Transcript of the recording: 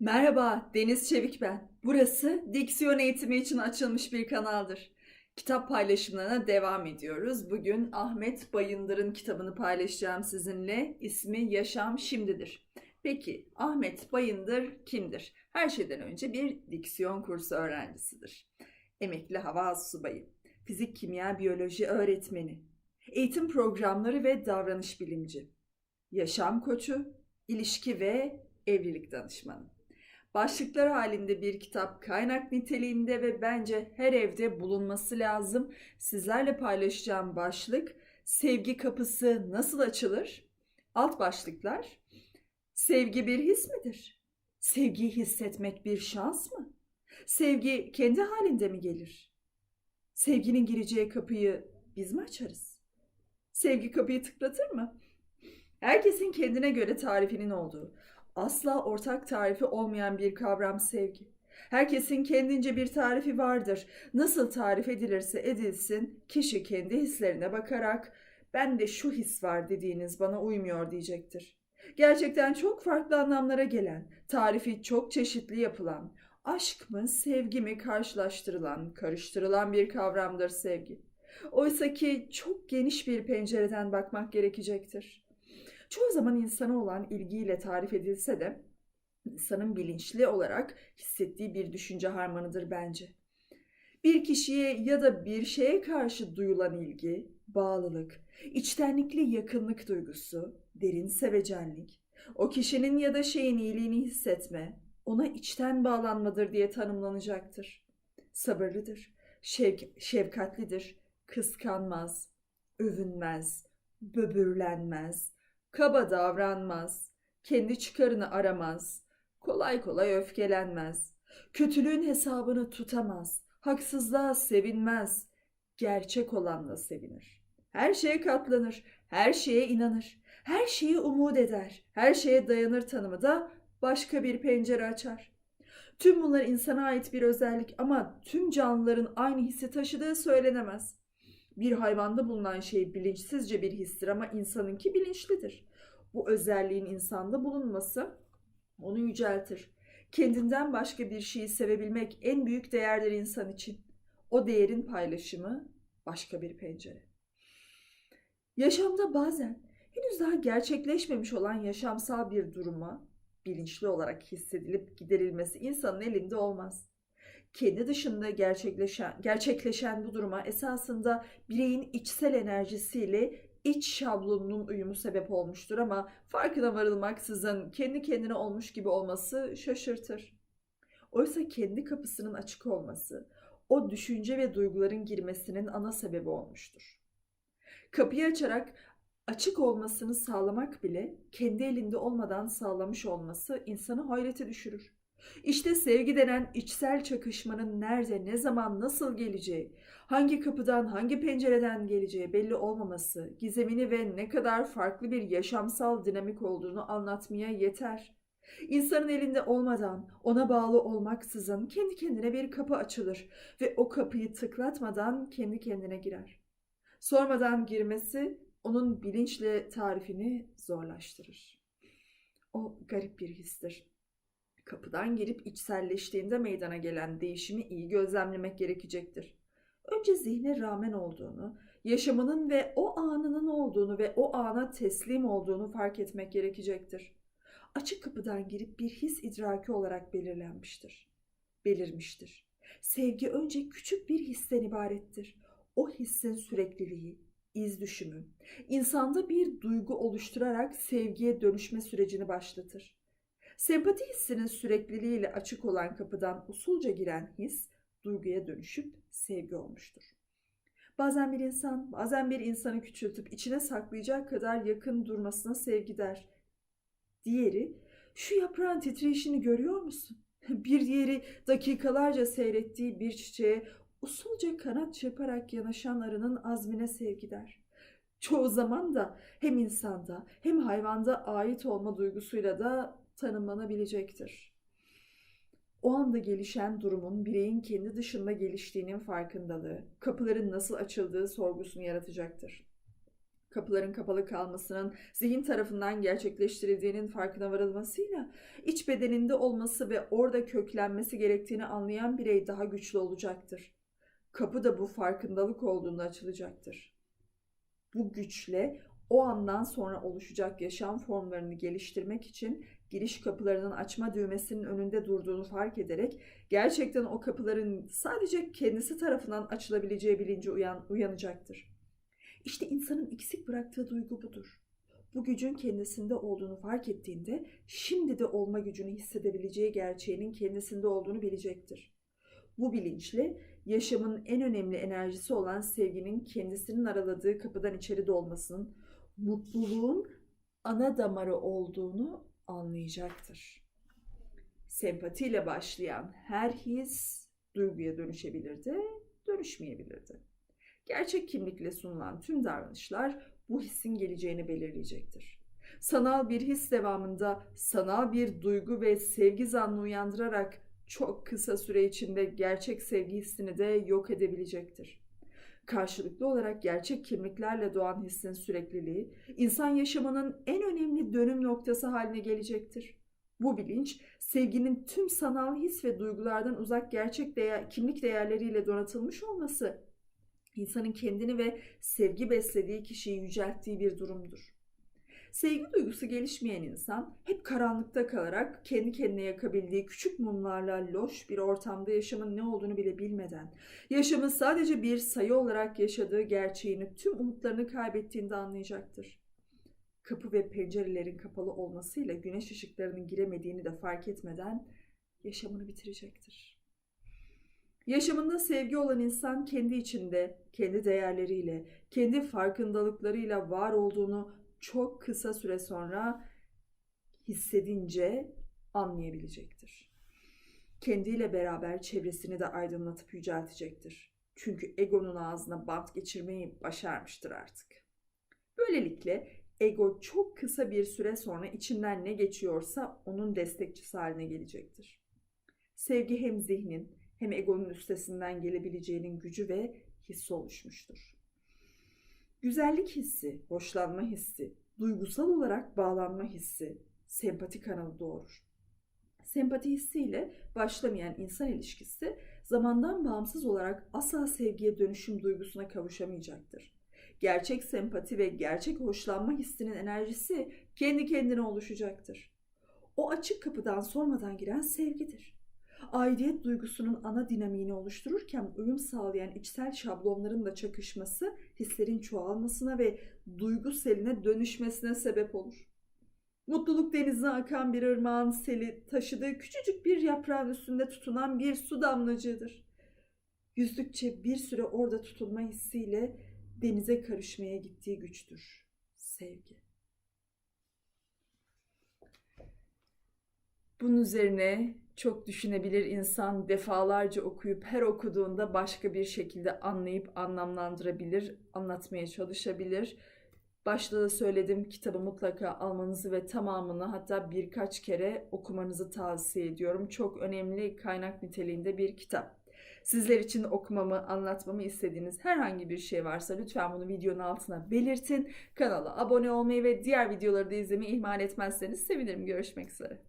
Merhaba, Deniz Çevik ben. Burası diksiyon eğitimi için açılmış bir kanaldır. Kitap paylaşımlarına devam ediyoruz. Bugün Ahmet Bayındır'ın kitabını paylaşacağım sizinle. İsmi Yaşam Şimdidir. Peki Ahmet Bayındır kimdir? Her şeyden önce bir diksiyon kursu öğrencisidir. Emekli hava subayı, fizik, kimya, biyoloji öğretmeni, eğitim programları ve davranış bilimci, yaşam koçu, ilişki ve evlilik danışmanı. Başlıklar halinde bir kitap kaynak niteliğinde ve bence her evde bulunması lazım. Sizlerle paylaşacağım başlık sevgi kapısı nasıl açılır? Alt başlıklar sevgi bir his midir? Sevgiyi hissetmek bir şans mı? Sevgi kendi halinde mi gelir? Sevginin gireceği kapıyı biz mi açarız? Sevgi kapıyı tıklatır mı? Herkesin kendine göre tarifinin olduğu, asla ortak tarifi olmayan bir kavram sevgi. Herkesin kendince bir tarifi vardır. Nasıl tarif edilirse edilsin, kişi kendi hislerine bakarak ben de şu his var dediğiniz bana uymuyor diyecektir. Gerçekten çok farklı anlamlara gelen, tarifi çok çeşitli yapılan, aşk mı, sevgi mi karşılaştırılan, karıştırılan bir kavramdır sevgi. Oysa ki çok geniş bir pencereden bakmak gerekecektir çoğu zaman insana olan ilgiyle tarif edilse de insanın bilinçli olarak hissettiği bir düşünce harmanıdır bence. Bir kişiye ya da bir şeye karşı duyulan ilgi, bağlılık, içtenlikli yakınlık duygusu, derin sevecenlik, o kişinin ya da şeyin iyiliğini hissetme, ona içten bağlanmadır diye tanımlanacaktır. Sabırlıdır, şevk, şefkatlidir, kıskanmaz, övünmez, böbürlenmez, kaba davranmaz, kendi çıkarını aramaz, kolay kolay öfkelenmez, kötülüğün hesabını tutamaz, haksızlığa sevinmez, gerçek olanla sevinir. Her şeye katlanır, her şeye inanır, her şeyi umut eder, her şeye dayanır tanımı da başka bir pencere açar. Tüm bunlar insana ait bir özellik ama tüm canlıların aynı hissi taşıdığı söylenemez. Bir hayvanda bulunan şey bilinçsizce bir histir ama insanınki bilinçlidir. Bu özelliğin insanda bulunması onu yüceltir. Kendinden başka bir şeyi sevebilmek en büyük değerdir insan için. O değerin paylaşımı başka bir pencere. Yaşamda bazen henüz daha gerçekleşmemiş olan yaşamsal bir duruma bilinçli olarak hissedilip giderilmesi insanın elinde olmaz kendi dışında gerçekleşen, gerçekleşen bu duruma esasında bireyin içsel enerjisiyle iç şablonunun uyumu sebep olmuştur ama farkına varılmaksızın kendi kendine olmuş gibi olması şaşırtır. Oysa kendi kapısının açık olması, o düşünce ve duyguların girmesinin ana sebebi olmuştur. Kapıyı açarak açık olmasını sağlamak bile kendi elinde olmadan sağlamış olması insanı hayrete düşürür. İşte sevgi denen içsel çakışmanın nerede, ne zaman, nasıl geleceği, hangi kapıdan, hangi pencereden geleceği belli olmaması, gizemini ve ne kadar farklı bir yaşamsal dinamik olduğunu anlatmaya yeter. İnsanın elinde olmadan, ona bağlı olmaksızın kendi kendine bir kapı açılır ve o kapıyı tıklatmadan kendi kendine girer. Sormadan girmesi onun bilinçle tarifini zorlaştırır. O garip bir histir kapıdan girip içselleştiğinde meydana gelen değişimi iyi gözlemlemek gerekecektir. Önce zihne rağmen olduğunu, yaşamının ve o anının olduğunu ve o ana teslim olduğunu fark etmek gerekecektir. Açık kapıdan girip bir his idraki olarak belirlenmiştir. Belirmiştir. Sevgi önce küçük bir histen ibarettir. O hissin sürekliliği, iz düşümü, insanda bir duygu oluşturarak sevgiye dönüşme sürecini başlatır. Sempati hissinin sürekliliğiyle açık olan kapıdan usulca giren his duyguya dönüşüp sevgi olmuştur. Bazen bir insan, bazen bir insanı küçültüp içine saklayacak kadar yakın durmasına sevgi der. Diğeri, şu yaprağın titreşini görüyor musun? Bir diğeri dakikalarca seyrettiği bir çiçeğe usulca kanat çırparak yanaşan arının azmine sevgi der. Çoğu zaman da hem insanda hem hayvanda ait olma duygusuyla da tanımlanabilecektir. O anda gelişen durumun bireyin kendi dışında geliştiğinin farkındalığı, kapıların nasıl açıldığı sorgusunu yaratacaktır. Kapıların kapalı kalmasının zihin tarafından gerçekleştirildiğinin farkına varılmasıyla iç bedeninde olması ve orada köklenmesi gerektiğini anlayan birey daha güçlü olacaktır. Kapı da bu farkındalık olduğunda açılacaktır. Bu güçle o andan sonra oluşacak yaşam formlarını geliştirmek için giriş kapılarının açma düğmesinin önünde durduğunu fark ederek gerçekten o kapıların sadece kendisi tarafından açılabileceği bilinci uyan, uyanacaktır. İşte insanın eksik bıraktığı duygu budur. Bu gücün kendisinde olduğunu fark ettiğinde şimdi de olma gücünü hissedebileceği gerçeğinin kendisinde olduğunu bilecektir. Bu bilinçle yaşamın en önemli enerjisi olan sevginin kendisinin araladığı kapıdan içeri dolmasının, mutluluğun ana damarı olduğunu anlayacaktır. Sempatiyle başlayan her his duyguya dönüşebilirdi, dönüşmeyebilirdi. Gerçek kimlikle sunulan tüm davranışlar bu hissin geleceğini belirleyecektir. Sanal bir his devamında sanal bir duygu ve sevgi zannı uyandırarak çok kısa süre içinde gerçek sevgi hissini de yok edebilecektir. Karşılıklı olarak gerçek kimliklerle doğan hissin sürekliliği, insan yaşamının en önemli dönüm noktası haline gelecektir. Bu bilinç, sevginin tüm sanal his ve duygulardan uzak gerçek değer, kimlik değerleriyle donatılmış olması, insanın kendini ve sevgi beslediği kişiyi yücelttiği bir durumdur. Sevgi duygusu gelişmeyen insan hep karanlıkta kalarak kendi kendine yakabildiği küçük mumlarla loş bir ortamda yaşamın ne olduğunu bile bilmeden, yaşamın sadece bir sayı olarak yaşadığı gerçeğini tüm umutlarını kaybettiğinde anlayacaktır. Kapı ve pencerelerin kapalı olmasıyla güneş ışıklarının giremediğini de fark etmeden yaşamını bitirecektir. Yaşamında sevgi olan insan kendi içinde, kendi değerleriyle, kendi farkındalıklarıyla var olduğunu çok kısa süre sonra hissedince anlayabilecektir. Kendiyle beraber çevresini de aydınlatıp yüceltecektir. Çünkü egonun ağzına bant geçirmeyi başarmıştır artık. Böylelikle ego çok kısa bir süre sonra içinden ne geçiyorsa onun destekçisi haline gelecektir. Sevgi hem zihnin hem egonun üstesinden gelebileceğinin gücü ve hissi oluşmuştur. Güzellik hissi, hoşlanma hissi, duygusal olarak bağlanma hissi, sempati kanalı doğurur. Sempati hissiyle başlamayan insan ilişkisi zamandan bağımsız olarak asla sevgiye dönüşüm duygusuna kavuşamayacaktır. Gerçek sempati ve gerçek hoşlanma hissinin enerjisi kendi kendine oluşacaktır. O açık kapıdan sormadan giren sevgidir aidiyet duygusunun ana dinamiğini oluştururken uyum sağlayan içsel şablonların da çakışması hislerin çoğalmasına ve duygu seline dönüşmesine sebep olur. Mutluluk denizine akan bir ırmağın seli taşıdığı küçücük bir yaprağın üstünde tutunan bir su damlacığıdır. Yüzdükçe bir süre orada tutulma hissiyle denize karışmaya gittiği güçtür. Sevgi. Bunun üzerine çok düşünebilir insan defalarca okuyup her okuduğunda başka bir şekilde anlayıp anlamlandırabilir, anlatmaya çalışabilir. Başta da söyledim kitabı mutlaka almanızı ve tamamını hatta birkaç kere okumanızı tavsiye ediyorum. Çok önemli kaynak niteliğinde bir kitap. Sizler için okumamı, anlatmamı istediğiniz herhangi bir şey varsa lütfen bunu videonun altına belirtin. Kanala abone olmayı ve diğer videoları da izlemeyi ihmal etmezseniz sevinirim. Görüşmek üzere.